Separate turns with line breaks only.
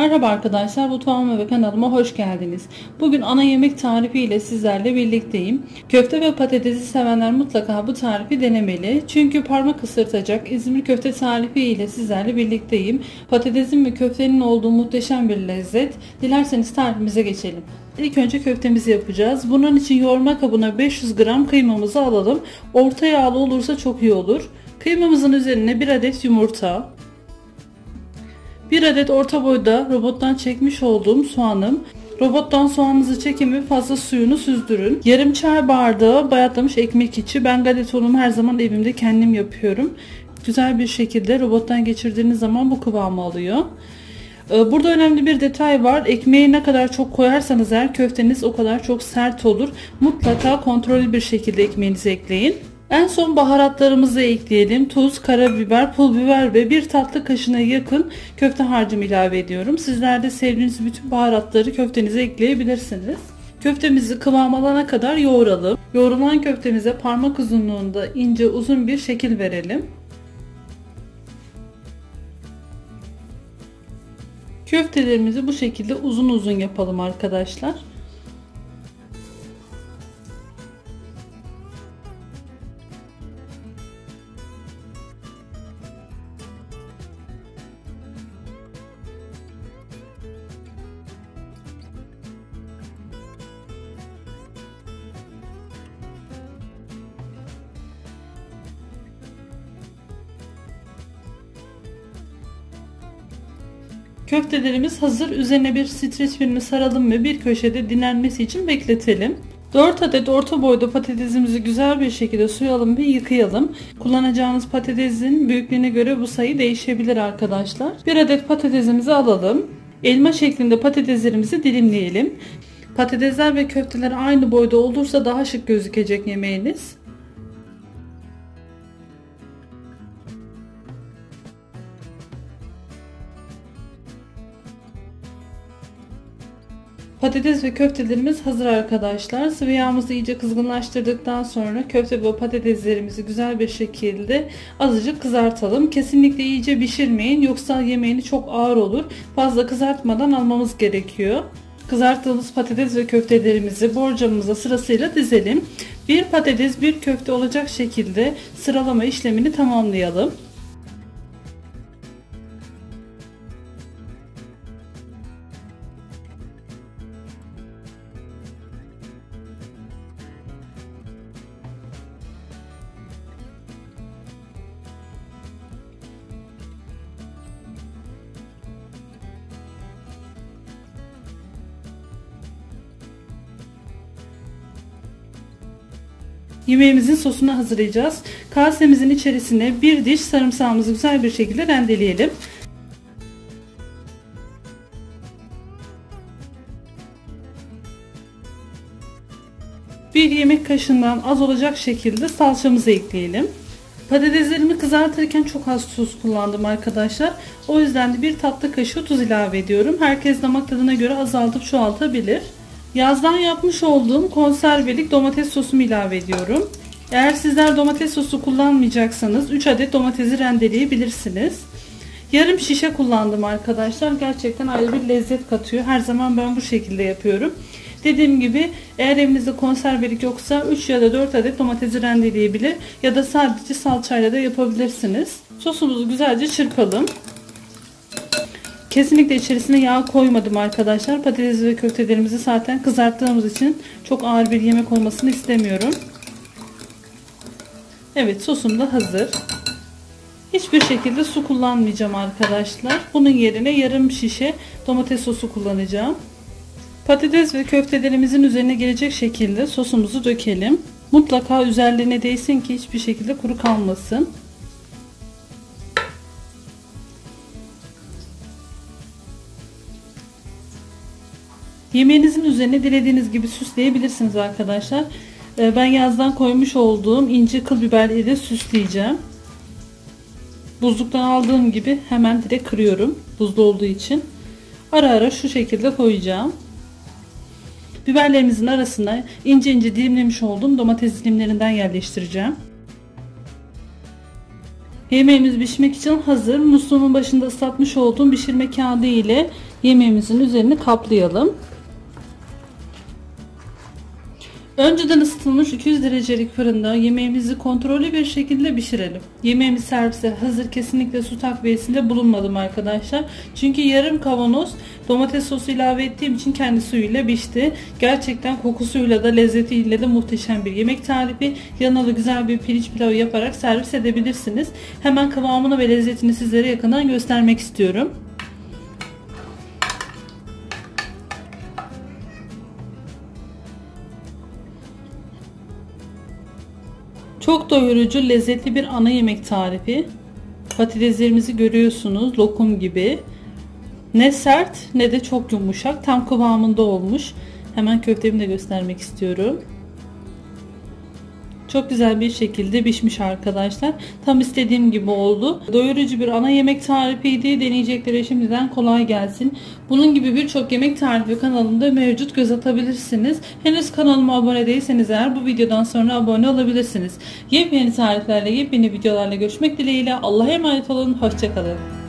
Merhaba arkadaşlar, mutfağıma ve kanalıma hoş geldiniz. Bugün ana yemek tarifi ile sizlerle birlikteyim. Köfte ve patatesi sevenler mutlaka bu tarifi denemeli. Çünkü parmak ısırtacak İzmir köfte tarifi ile sizlerle birlikteyim. Patatesin ve köftenin olduğu muhteşem bir lezzet. Dilerseniz tarifimize geçelim. İlk önce köftemizi yapacağız. Bunun için yoğurma kabına 500 gram kıymamızı alalım. Orta yağlı olursa çok iyi olur. Kıymamızın üzerine bir adet yumurta, bir adet orta boyda robottan çekmiş olduğum soğanım. Robottan soğanınızı çekin ve fazla suyunu süzdürün. Yarım çay bardağı bayatlamış ekmek içi. Ben galetonumu her zaman evimde kendim yapıyorum. Güzel bir şekilde robottan geçirdiğiniz zaman bu kıvamı alıyor. Ee, burada önemli bir detay var. Ekmeği ne kadar çok koyarsanız eğer köfteniz o kadar çok sert olur. Mutlaka kontrollü bir şekilde ekmeğinizi ekleyin. En son baharatlarımızı ekleyelim. Tuz, karabiber, pul biber ve bir tatlı kaşığına yakın köfte harcımı ilave ediyorum. Sizler de sevdiğiniz bütün baharatları köftenize ekleyebilirsiniz. Köftemizi kıvam alana kadar yoğuralım. Yoğrulan köftemize parmak uzunluğunda ince uzun bir şekil verelim. Köftelerimizi bu şekilde uzun uzun yapalım arkadaşlar. Köftelerimiz hazır. Üzerine bir streç filmi saralım ve bir köşede dinlenmesi için bekletelim. 4 adet orta boyda patatesimizi güzel bir şekilde suyalım ve yıkayalım. Kullanacağınız patatesin büyüklüğüne göre bu sayı değişebilir arkadaşlar. 1 adet patatesimizi alalım. Elma şeklinde patateslerimizi dilimleyelim. Patatesler ve köfteler aynı boyda olursa daha şık gözükecek yemeğiniz. Patates ve köftelerimiz hazır arkadaşlar. Sıvı yağımızı iyice kızgınlaştırdıktan sonra köfte ve patateslerimizi güzel bir şekilde azıcık kızartalım. Kesinlikle iyice pişirmeyin yoksa yemeğini çok ağır olur. Fazla kızartmadan almamız gerekiyor. Kızarttığımız patates ve köftelerimizi borcamımıza sırasıyla dizelim. Bir patates bir köfte olacak şekilde sıralama işlemini tamamlayalım. Yemeğimizin sosunu hazırlayacağız. Kasemizin içerisine bir diş sarımsağımızı güzel bir şekilde rendeleyelim. Bir yemek kaşığından az olacak şekilde salçamızı ekleyelim. Patateslerimi kızartırken çok az tuz kullandım arkadaşlar. O yüzden de bir tatlı kaşığı tuz ilave ediyorum. Herkes damak tadına göre azaltıp çoğaltabilir. Yazdan yapmış olduğum konservelik domates sosumu ilave ediyorum. Eğer sizler domates sosu kullanmayacaksanız 3 adet domatesi rendeleyebilirsiniz. Yarım şişe kullandım arkadaşlar. Gerçekten ayrı bir lezzet katıyor. Her zaman ben bu şekilde yapıyorum. Dediğim gibi eğer evinizde konservelik yoksa 3 ya da 4 adet domatesi rendeleyebilir ya da sadece salçayla da yapabilirsiniz. Sosumuzu güzelce çırpalım. Kesinlikle içerisine yağ koymadım arkadaşlar. Patates ve köftelerimizi zaten kızarttığımız için çok ağır bir yemek olmasını istemiyorum. Evet sosum da hazır. Hiçbir şekilde su kullanmayacağım arkadaşlar. Bunun yerine yarım şişe domates sosu kullanacağım. Patates ve köftelerimizin üzerine gelecek şekilde sosumuzu dökelim. Mutlaka üzerlerine değsin ki hiçbir şekilde kuru kalmasın. Yemeğinizin üzerine dilediğiniz gibi süsleyebilirsiniz arkadaşlar. Ee, ben yazdan koymuş olduğum ince kıl biberleri de süsleyeceğim. Buzluktan aldığım gibi hemen direkt kırıyorum. Buzlu olduğu için. Ara ara şu şekilde koyacağım. Biberlerimizin arasına ince ince dilimlemiş olduğum domates dilimlerinden yerleştireceğim. Yemeğimiz pişmek için hazır. Musluğumun başında ıslatmış olduğum pişirme kağıdı ile yemeğimizin üzerini kaplayalım. Önceden ısıtılmış 200 derecelik fırında yemeğimizi kontrollü bir şekilde pişirelim. Yemeğimiz servise hazır kesinlikle su takviyesinde bulunmadım arkadaşlar. Çünkü yarım kavanoz domates sosu ilave ettiğim için kendi suyuyla pişti. Gerçekten kokusuyla da lezzetiyle de muhteşem bir yemek tarifi. Yanına güzel bir pirinç pilavı yaparak servis edebilirsiniz. Hemen kıvamını ve lezzetini sizlere yakından göstermek istiyorum. Çok doyurucu, lezzetli bir ana yemek tarifi. Patateslerimizi görüyorsunuz, lokum gibi. Ne sert ne de çok yumuşak, tam kıvamında olmuş. Hemen köftemi de göstermek istiyorum. Çok güzel bir şekilde pişmiş arkadaşlar. Tam istediğim gibi oldu. Doyurucu bir ana yemek tarifiydi. Deneyeceklere şimdiden kolay gelsin. Bunun gibi birçok yemek tarifi kanalımda mevcut. Göz atabilirsiniz. Henüz kanalıma abone değilseniz eğer bu videodan sonra abone olabilirsiniz. Yepyeni tariflerle, yepyeni videolarla görüşmek dileğiyle. Allah'a emanet olun. Hoşçakalın.